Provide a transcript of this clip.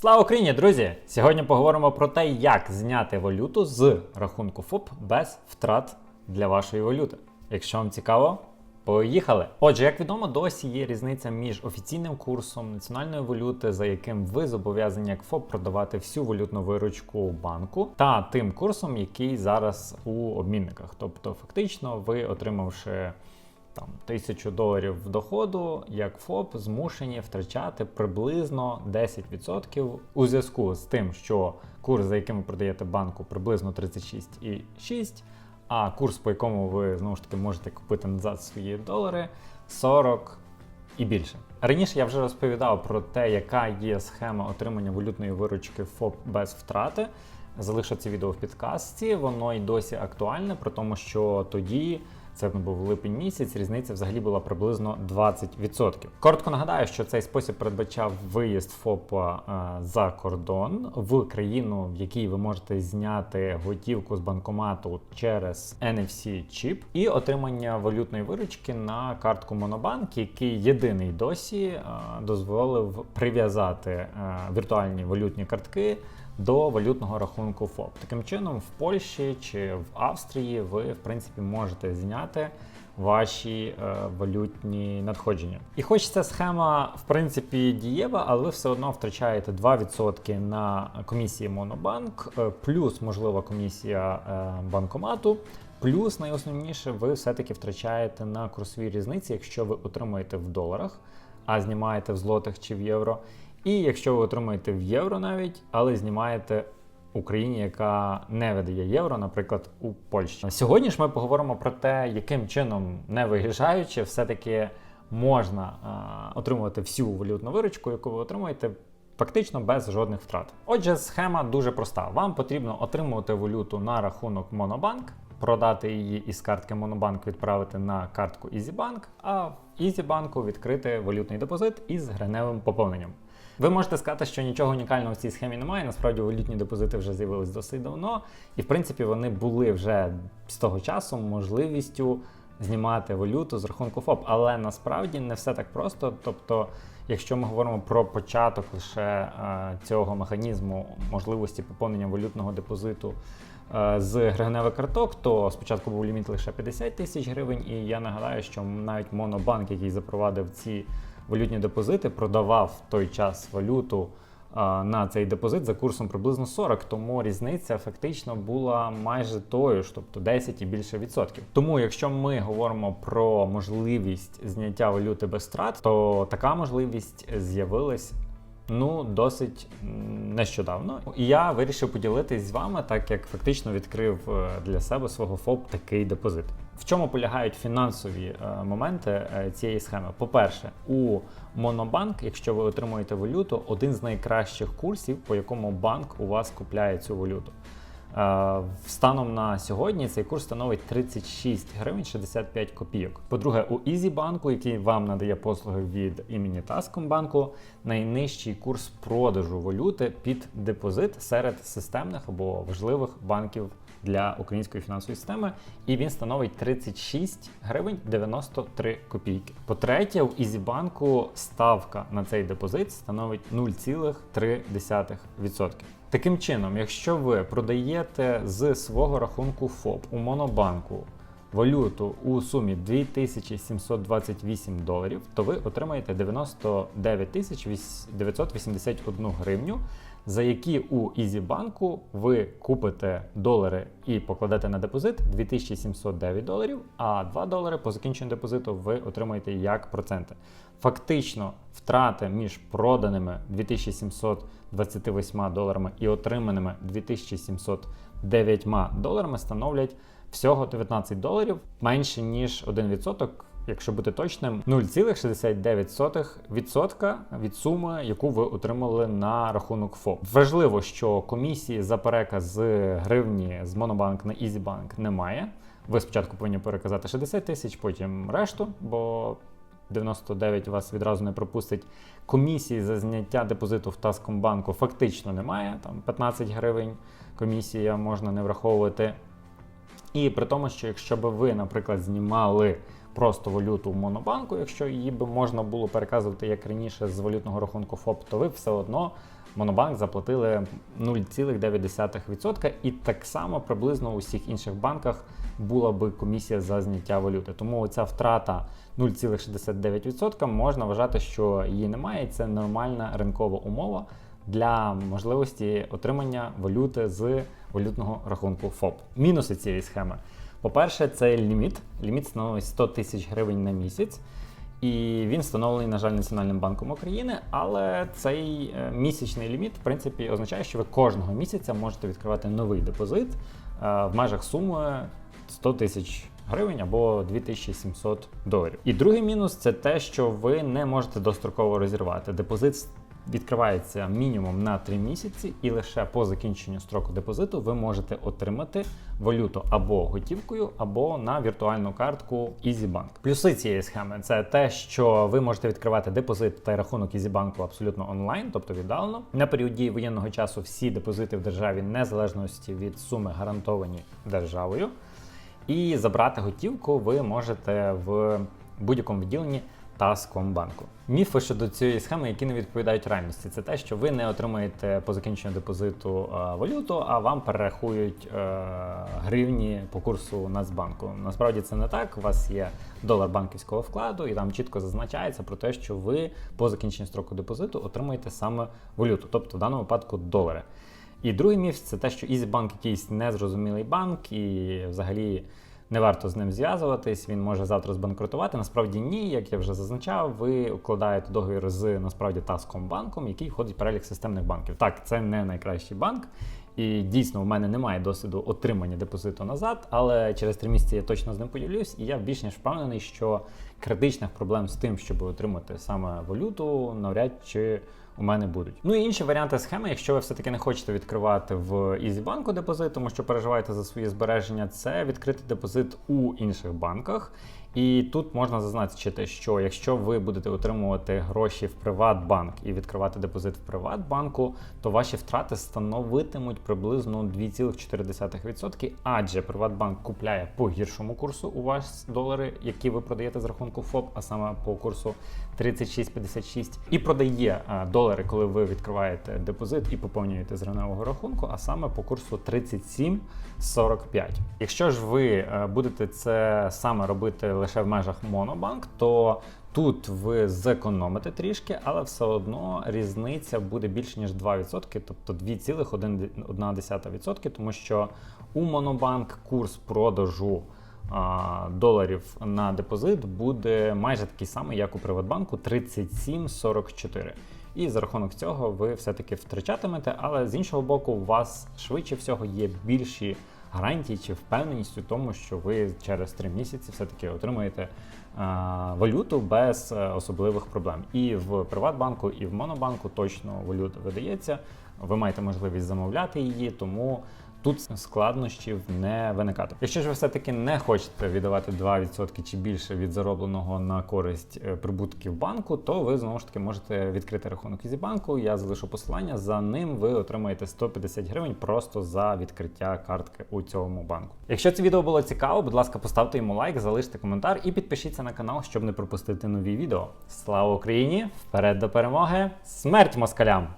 Слава Україні, друзі! Сьогодні поговоримо про те, як зняти валюту з рахунку ФОП без втрат для вашої валюти. Якщо вам цікаво, поїхали! Отже, як відомо, досі є різниця між офіційним курсом національної валюти, за яким ви зобов'язані як ФОП продавати всю валютну виручку банку, та тим курсом, який зараз у обмінниках. Тобто, фактично, ви отримавши там тисячу доларів доходу, як ФОП змушені втрачати приблизно 10% у зв'язку з тим, що курс, за яким ви продаєте банку, приблизно 36,6, а курс, по якому ви знову ж таки можете купити назад свої долари, 40 і більше. Раніше я вже розповідав про те, яка є схема отримання валютної виручки ФОП без втрати. Залишу це відео в підкастці, воно й досі актуальне, про тому, що тоді. Це був липень місяць, різниця взагалі була приблизно 20%. Коротко нагадаю, що цей спосіб передбачав виїзд ФОПа е, за кордон в країну, в якій ви можете зняти готівку з банкомату через NFC чіп і отримання валютної виручки на картку Монобанк, який єдиний досі е, дозволив прив'язати е, віртуальні валютні картки до валютного рахунку ФОП. Таким чином, в Польщі чи в Австрії ви, в принципі, можете зняти ваші е, валютні надходження. І хоч ця схема, в принципі, дієва, але ви все одно втрачаєте 2% на комісії Монобанк, е, плюс, можлива комісія е, банкомату. Плюс найосновніше, ви все-таки втрачаєте на курсовій різниці, якщо ви отримуєте в доларах, а знімаєте в злотих чи в євро. І якщо ви отримаєте в євро навіть, але знімаєте Україні, яка не видає євро, наприклад, у Польщі. Сьогодні ж ми поговоримо про те, яким чином, не виїжджаючи, все-таки можна а, отримувати всю валютну виручку, яку ви отримуєте. Фактично без жодних втрат. Отже, схема дуже проста. Вам потрібно отримувати валюту на рахунок Монобанк, продати її із картки Монобанк, відправити на картку EasyBank, а в EasyBank відкрити валютний депозит із гриневим поповненням. Ви можете сказати, що нічого унікального в цій схемі немає. Насправді валютні депозити вже з'явились досить давно, і в принципі вони були вже з того часу можливістю знімати валюту з рахунку ФОП. Але насправді не все так просто. Тобто, якщо ми говоримо про початок лише е, цього механізму можливості поповнення валютного депозиту. е, З гривневих карток, то спочатку був ліміт лише 50 тисяч гривень, і я нагадаю, що навіть Монобанк, який запровадив ці валютні депозити, продавав в той час валюту на цей депозит за курсом приблизно 40, тому різниця фактично була майже тою ж, тобто 10 і більше відсотків. Тому, якщо ми говоримо про можливість зняття валюти без страт, то така можливість з'явилась. Ну, досить нещодавно. І я вирішив поділитись з вами, так як фактично відкрив е, для себе свого ФОП такий депозит. В чому полягають фінансові е, моменти е, цієї схеми? По-перше, у Монобанк, якщо ви отримуєте валюту, один з найкращих курсів, по якому банк у вас купляє цю валюту. Е, Станом на сьогодні цей курс становить 36 гривень 65 копійок. По-друге, у EasyBank, який вам надає послуги від імені Таскомбанку, найнижчий курс продажу валюти під депозит серед системних або важливих банків для української фінансової системи, і він становить 36 гривень 93 копійки. По-третє, у EasyBank ставка на цей депозит становить 0,3%. Таким чином, якщо ви продаєте з свого рахунку ФОП у Монобанку валюту у сумі 2728 доларів, то ви отримаєте 99 981 гривню, за які у EasyBank ви купите долари і покладете на депозит 2709 доларів, а 2 долари по закінченню депозиту ви отримаєте як проценти. Фактично, втрати між проданими 2728 доларами і отриманими 2709 доларами становлять всього 19 доларів менше ніж 1%, якщо бути точним, 0,69% від суми, яку ви отримали на рахунок ФОП. Важливо, що комісії за переказ з гривні з Монобанк на EasyBank немає. Ви спочатку повинні переказати 60 тисяч, потім решту, бо 99 вас відразу не пропустить. Комісії за зняття депозиту в Таскомбанку фактично немає. Там 15 гривень комісія можна не враховувати. І при тому, що якщо б ви, наприклад, знімали просто валюту в Монобанку, якщо її би можна було переказувати як раніше з валютного рахунку ФОП, то ви все одно Монобанк заплатили 0,9%, і так само приблизно у всіх інших банках була би комісія за зняття валюти. Тому ця втрата 0,69% можна вважати, що її немає. Це нормальна ринкова умова для можливості отримання валюти з валютного рахунку ФОП. Мінуси цієї схеми. По-перше, це ліміт. Ліміт становить 100 тисяч гривень на місяць. І він встановлений, на жаль, Національним банком України, але цей е, місячний ліміт, в принципі, означає, що ви кожного місяця можете відкривати новий депозит е, в межах суми 100 тисяч гривень або 2700 доларів. І другий мінус це те, що ви не можете достроково розірвати. Депозит відкривається мінімум на 3 місяці, і лише по закінченню строку депозиту ви можете отримати валюту або готівкою, або на віртуальну картку EasyBank. Плюси цієї схеми це те, що ви можете відкривати депозит та рахунок EasyBank абсолютно онлайн, тобто віддалено. На період дії воєнного часу всі депозити в державі незалежності від суми гарантовані державою. І забрати готівку ви можете в будь-якому відділенні Таскомбанку. Міфи щодо цієї схеми, які не відповідають реальності, це те, що ви не отримаєте по закінченню депозиту е, валюту, а вам перерахують е, гривні по курсу Нацбанку. Насправді це не так. У вас є долар банківського вкладу, і там чітко зазначається про те, що ви по закінченню строку депозиту отримуєте саме валюту, тобто в даному випадку долари. І другий міф це те, що EasyBank якийсь незрозумілий банк, і взагалі не варто з ним зв'язуватись. Він може завтра збанкрутувати. Насправді ні, як я вже зазначав, ви укладаєте договір з насправді Таскомбанком, який входить в перелік системних банків. Так, це не найкращий банк. І дійсно, в мене немає досвіду отримання депозиту назад, але через три місяці я точно з ним поділюсь, і я більш ніж впевнений, що критичних проблем з тим, щоб отримати саме валюту, навряд чи у мене будуть. Ну і інші варіанти схеми, якщо ви все-таки не хочете відкривати в EasyBank депозит, тому що переживаєте за свої збереження, це відкрити депозит у інших банках. І тут можна зазначити, що якщо ви будете отримувати гроші в Приватбанк і відкривати депозит в Приватбанку, то ваші втрати становитимуть приблизно 2,4%, адже Приватбанк купляє по гіршому курсу у вас долари, які ви продаєте з рахунку ФОП, а саме по курсу 36,56, і продає а, долари, коли ви відкриваєте депозит і поповнюєте з гривневого рахунку, а саме по курсу 37,45. Якщо ж ви е, будете це саме робити лише в межах Монобанк, то Тут ви зекономите трішки, але все одно різниця буде більше ніж 2%, тобто 2,1%, тому що у Монобанк курс продажу а, доларів на депозит буде майже такий самий, як у Приватбанку 37,44. І за рахунок цього ви все-таки втрачатимете, але з іншого боку, у вас швидше всього є більші гарантії чи впевненість у тому, що ви через 3 місяці все-таки отримаєте а, валюту без е, особливих проблем. І в Приватбанку, і в Монобанку точно валюта видається. Ви маєте можливість замовляти її, тому тут складнощів не виникати. Якщо ж ви все-таки не хочете віддавати 2% чи більше від заробленого на користь е, прибутків банку, то ви знову ж таки можете відкрити рахунок Ізібанку. Я залишу посилання. За ним ви отримаєте 150 гривень просто за відкриття картки у цьому банку. Якщо це відео було цікаво, будь ласка, поставте йому лайк, залиште коментар і підпишіться на канал, щоб не пропустити нові відео. Слава Україні! Вперед до перемоги! Смерть москалям!